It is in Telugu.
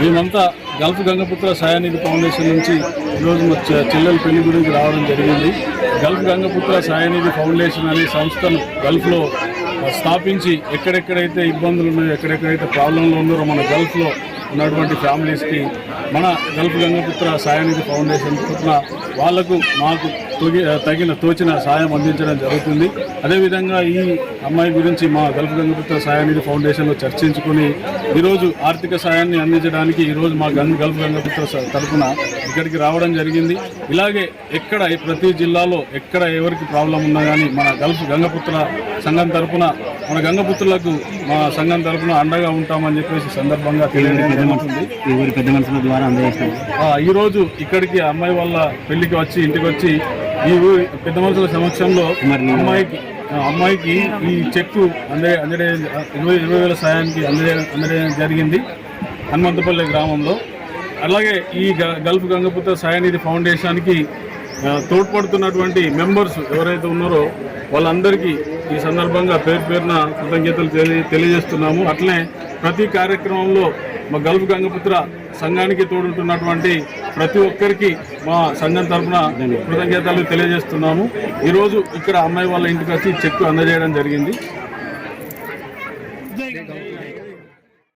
మేమంతా గల్ఫ్ గంగపుత్ర సాయానిధి ఫౌండేషన్ నుంచి ఈరోజు మా చెల్లెల పెళ్ళి గురించి రావడం జరిగింది. గల్ఫ్ గంగపుత్ర సాయానిధి ఫౌండేషన్ అనే సంస్థను గల్ఫ్లో స్థాపించి ఎక్కడెక్కడైతే ఇబ్బందులు ఉన్నాయో ఎక్కడెక్కడైతే ప్రాబ్లంలు ఉన్నారో మన గల్ఫ్లో ఉన్నటువంటి ఫ్యామిలీస్కి మన గల్ఫ్ గంగపుత్ర సాయానిధి ఫౌండేషన్ తరఫున వాళ్ళకు మాకు తొగి తగిన తోచిన సాయం అందించడం జరుగుతుంది. అదేవిధంగా ఈ అమ్మాయి గురించి మా గల్ఫ్ గంగపుత్ర సాయానిధి ఫౌండేషన్లో చర్చించుకుని ఈరోజు ఆర్థిక సాయాన్ని అందించడానికి ఈరోజు మా గంగ గల్ఫ్ గంగపుత్ర తరఫున ఇక్కడికి రావడం జరిగింది. ఇలాగే ఎక్కడ ప్రతి జిల్లాలో ఎక్కడ ఎవరికి ప్రాబ్లం ఉన్నా కానీ మన గల్ఫ్ గంగపుత్ర సంఘం తరఫున మన గంగపుత్రులకు మా సంఘం తరఫున అండగా ఉంటామని చెప్పేసి సందర్భంగా ఈ పెద్ద మనుషుల? ద్వారా రోజు ఇక్కడికి అమ్మాయి వాళ్ళ పెళ్ళికి వచ్చి ఇంటికి వచ్చి ఈ పెద్ద మనుషుల సమక్షంలో అమ్మాయికి అమ్మాయికి ఈ చెక్కు అందే అందడే ఇరవై ఇరవై వేల సాయానికి అందడే అందడం జరిగింది హనుమంతపల్లి గ్రామంలో. అలాగే ఈ గ- గల్ఫ్ గంగపుత్ర సాయనిధి ఫౌండేషన్కి తోడ్పడుతున్నటువంటి మెంబర్స్ ఎవరైతే ఉన్నారో వాళ్ళందరికీ ఈ సందర్భంగా పేరు పేరున కృతజ్ఞతలు తెలియజేస్తున్నాము. అట్లనే ప్రతి కార్యక్రమంలో మా గల్ఫ్ గంగపుత్ర సంఘానికి తోడుంటున్నటువంటి ప్రతి ఒక్కరికి మా సంఘం తరఫున కృతజ్ఞతలు తెలియజేస్తున్నాము. ఈరోజు ఇక్కడ అమ్మాయి వాళ్ళ ఇంటికి వచ్చి చెక్కు అందజేయడం జరిగింది.